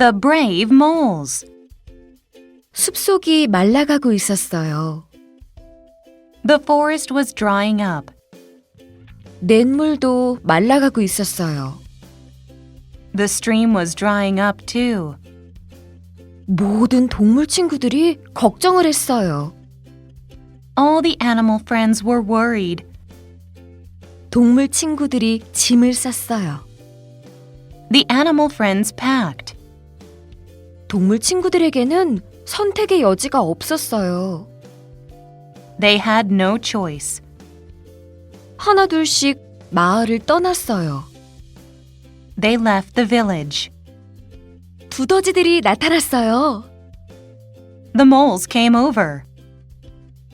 The brave moles. 숲속이 말라가고 있었어요. The forest was drying up. 냇물도 말라가고 있었어요. The stream was drying up too. 모든 동물 친구들이 걱정을 했어요. All the animal friends were worried. 동물 친구들이 짐을 쌌어요. The animal friends packed. 동물 친구들에게는 선택의 여지가 없었어요. They had no choice. 하나둘씩 마을을 떠났어요. They left the village. 두더지들이 나타났어요. The moles came over.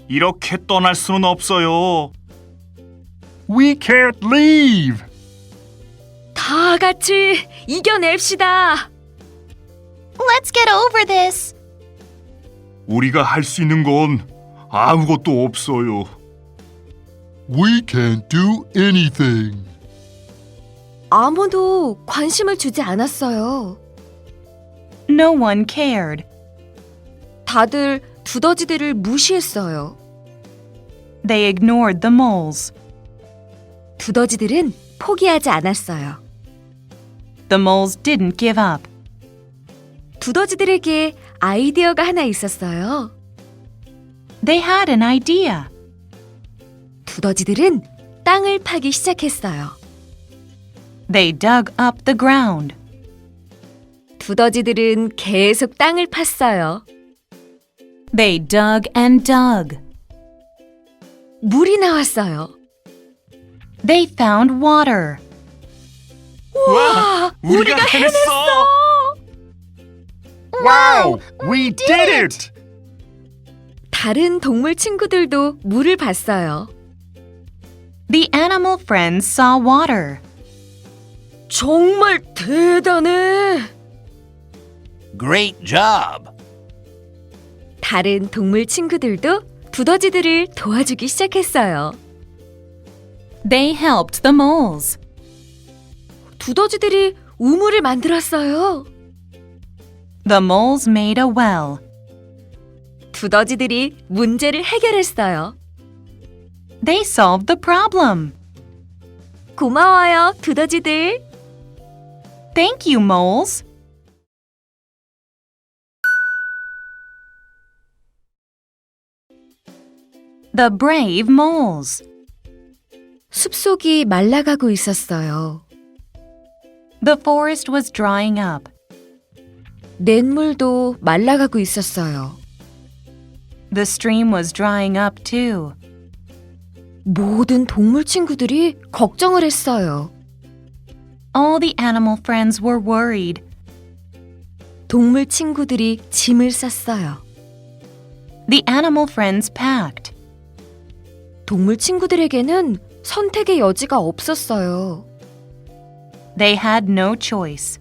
이렇게 떠날 수는 없어요. We can't leave. 다 같이 이겨냅시다. Let's get over this. 우리가 할 수 있는 건 아무것도 없어요. We can't do anything. 아무도 관심을 주지 않았어요. No one cared. 다들 두더지들을 무시했어요. They ignored the moles. 두더지들은 포기하지 않았어요. The moles didn't give up. 두더지들에게 아이디어가 하나 있었어요. They had an idea. 두더지들은 땅을 파기 시작했어요. They dug up the ground. 두더지들은 계속 땅을 팠어요. They dug and dug. 물이 나왔어요. They found water. 와, 우리가 해냈어. 와우, we did it. 다른 동물 친구들도 물을 봤어요. The animal friends saw water. 정말 대단해! Great job. 다른 동물 친구들도 두더지들을 도와주기 시작했어요. They helped the moles. 두더지들이 우물을 만들었어요. The moles made a well. 두더지들이 문제를 해결했어요. They solved the problem. 고마워요, 두더지들. Thank you, moles. The brave moles. 숲속이 말라가고 있었어요. The forest was drying up. 냇물도 말라가고 있었어요. The stream was drying up too. 모든 동물 친구들이 걱정을 했어요. All the animal friends were worried. 동물 친구들이 짐을 쌌어요. The animal friends packed. 동물 친구들에게는 선택의 여지가 없었어요. They had no choice.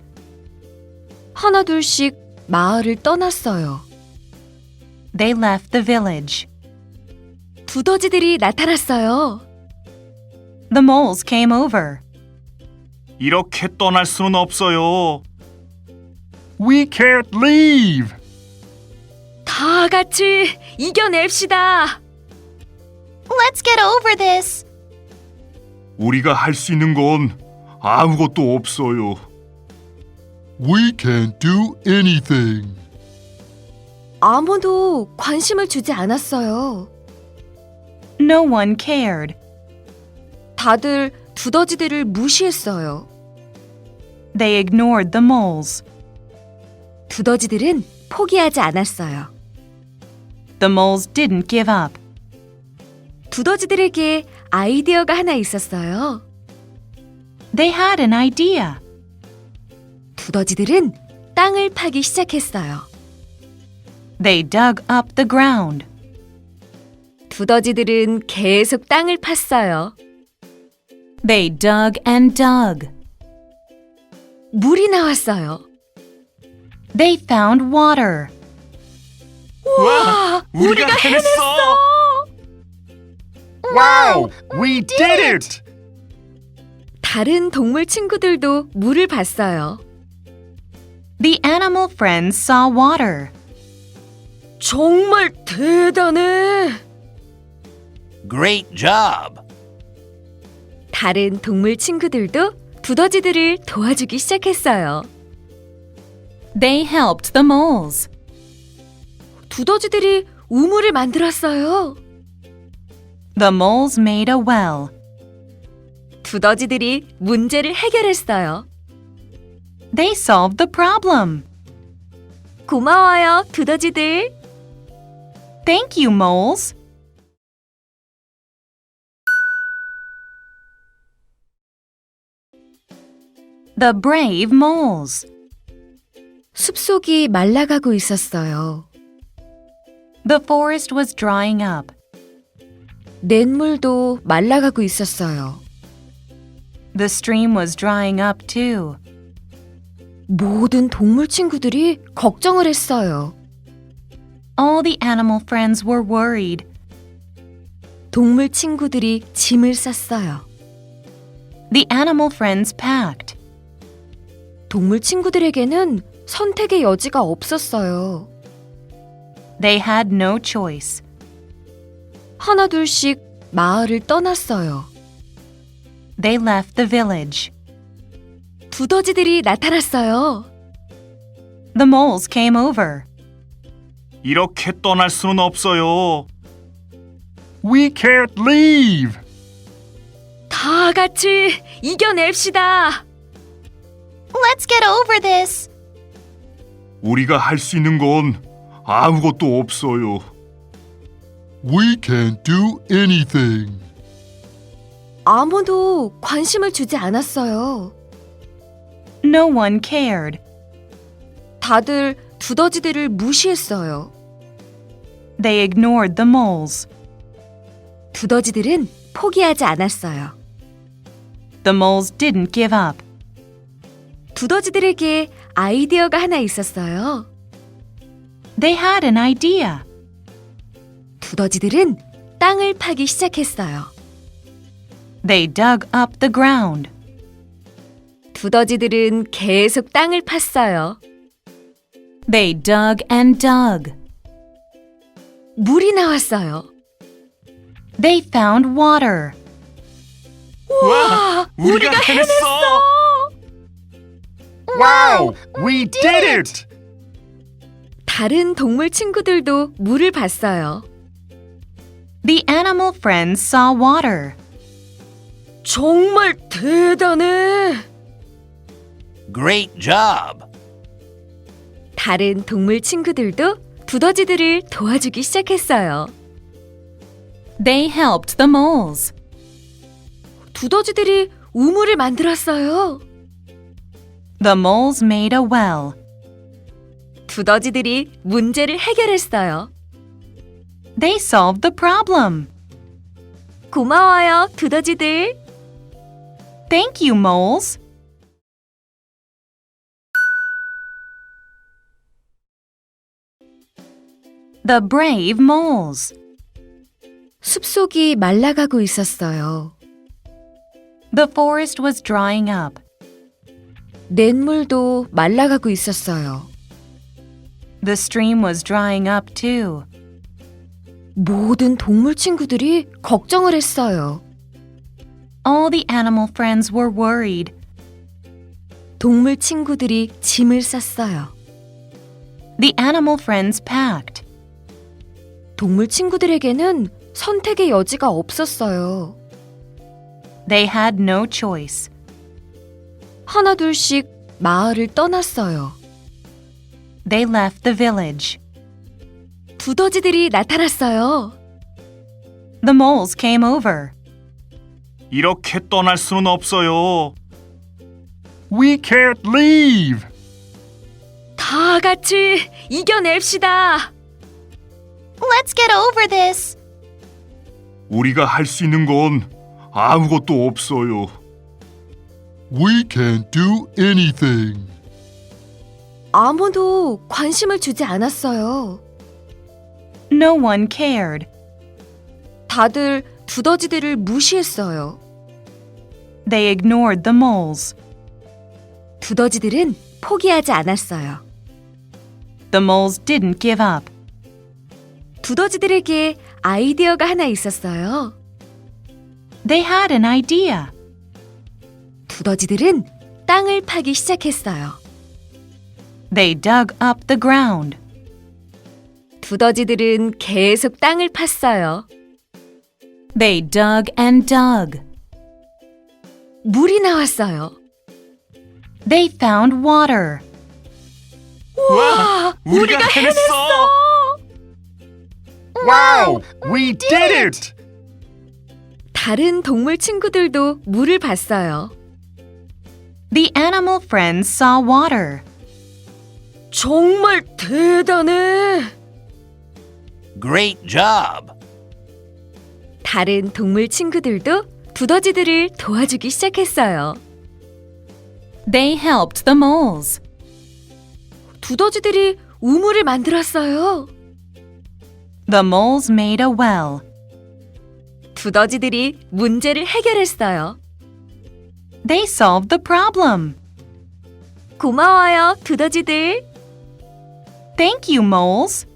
하나둘씩 마을을 떠났어요. They left the village. 두더지들이 나타났어요. The moles came over. 이렇게 떠날 수는 없어요. We can't leave. 다 같이 이겨냅시다. Let's get over this. 우리가 할 수 있는 건 아무것도 없어요. We can't do anything. 아무도 관심을 주지 않았어요. No one cared. 다들 두더지들을 무시했어요. They ignored the moles. 두더지들은 포기하지 않았어요. The moles didn't give up. 두더지들에게 아이디어가 하나 있었어요. They had an idea. 두더지들은 땅을 파기 시작했어요. They dug up the ground. 두더지들은 계속 땅을 팠어요. They dug and dug. 물이 나왔어요. They found water. 와, 우리가 해냈어. 와우, we did it. 다른 동물 친구들도 물을 봤어요. The animal friends saw water. 정말 대단해. Great job. 다른 동물 친구들도 두더지들을 도와주기 시작했어요. They helped the moles. 두더지들이 우물을 만들었어요. The moles made a well. 두더지들이 문제를 해결했어요. They solved the problem. 고마워요, 두더지들. Thank you, moles. The brave moles. 숲속이 말라가고 있었어요. The forest was drying up. 냇물도 말라가고 있었어요. The stream was drying up too. 모든 동물 친구들이 걱정을 했어요. All the animal friends were worried. 동물 친구들이 짐을 쌌어요. The animal friends packed. 동물 친구들에게는 선택의 여지가 없었어요. They had no choice. 하나둘씩 마을을 떠났어요. They left the village. 두더지들이 나타났어요. The moles came over. 이렇게 떠날 수는 없어요. We can't leave. 다 같이 이겨냅시다. Let's get over this. 우리가 할 수 있는 건 아무것도 없어요. We can't do anything. 아무도 관심을 주지 않았어요. No one cared. 다들 두더지들을 무시했어요. They ignored the moles. 두더지들은 포기하지 않았어요. The moles didn't give up. 두더지들에게 아이디어가 하나 있었어요. They had an idea. 두더지들은 땅을 파기 시작했어요. They dug up the ground. 두더지들은 계속 땅을 팠어요. They dug and dug. 물이 나왔어요. They found water. 와, 우리가 해냈어! Wow! We did it! 다른 동물 친구들도 물을 봤어요. The animal friends saw water. 정말 대단해. Great job. 다른 동물 친구들도 두더지들을 도와주기 시작했어요. They helped the moles. 두더지들이 우물을 만들었어요. The moles made a well. 두더지들이 문제를 해결했어요. They solved the problem. 고마워요, 두더지들. Thank you, moles. The brave moles. 숲속이 말라가고 있었어요. The forest was drying up. 냇물도 말라가고 있었어요. The stream was drying up too. 모든 동물 친구들이 걱정을 했어요. All the animal friends were worried. 동물 친구들이 짐을 쌌어요. The animal friends packed. 동물 친구들에게는 선택의 여지가 없었어요. They had no choice. 하나둘씩 마을을 떠났어요. They left the village. 두더지들이 나타났어요. The moles came over. 이렇게 떠날 수는 없어요. We can't leave. 다 같이 이겨냅시다. Let's get over this. 우리가 할 수 있는 건 아무것도 없어요. We can't do anything. 아무도 관심을 주지 않았어요. No one cared. 다들 두더지들을 무시했어요. They ignored the moles. 두더지들은 포기하지 않았어요. The moles didn't give up. 두더지들에게 아이디어가 하나 있었어요. They had an idea. 두더지들은 땅을 파기 시작했어요. They dug up the ground. 두더지들은 계속 땅을 팠어요. They dug and dug. 물이 나왔어요. They found water. 와, 우리가 해냈어! Wow, we did it! 다른 동물 친구들도 물을 봤어요. The animal friends saw water. 정말 대단해! Great job. 다른 동물 친구들도 두더지들을 도와주기 시작했어요. They helped the moles. 두더지들이 우물을 만들었어요. The moles made a well. 두더지들이 문제를 해결했어요. They solved the problem. 고마워요, 두더지들. Thank you, moles.